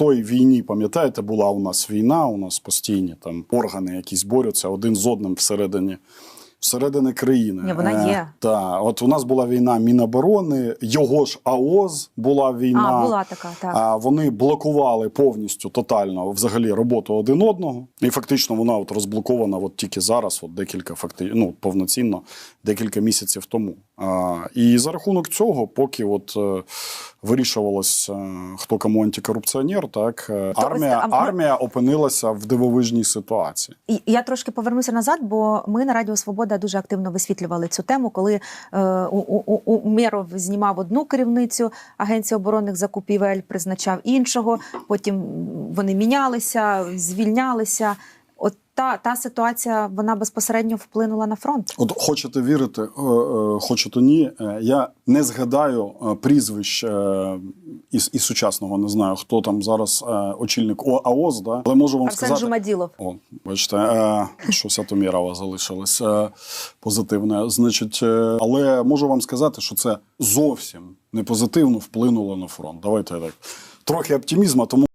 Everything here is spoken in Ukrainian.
той війні, пам'ятаєте, була у нас війна, у нас постійні там органи якісь борються один з одним всередині. Всередини країни. Ні, вона є. Так, от у нас була війна Міноборони, його ж АОЗ була війна. А, була така, так. А вони блокували повністю тотально взагалі роботу один одного. І фактично вона от розблокована от тільки зараз, от декілька факти, ну повноцінно декілька місяців тому. А, і за рахунок цього, поки от е, вирішувалось, е, хто кому антикорупціонер, так е, ось, армія, армія опинилася в дивовижній ситуації. І я трошки повернуся назад, бо ми на Радіо Свобода дуже активно висвітлювали цю тему, коли е, у, у, у Умєров знімав одну керівницю Агенції оборонних закупівель, призначав іншого. Потім вони мінялися, звільнялися. Та, та ситуація вона безпосередньо вплинула на фронт. От хочете вірити, е, е, хочете ні. е, Я не згадаю прізвищ із, із сучасного, не знаю, хто там зараз очільник О- АОЗ, да? але можу вам Арсен сказати. Жумаділов. О, бачите, щось Атомірова залишилось позитивне. Значить, але можу вам сказати, що це зовсім не позитивно вплинуло на фронт. Давайте так. Трохи оптимізму, тому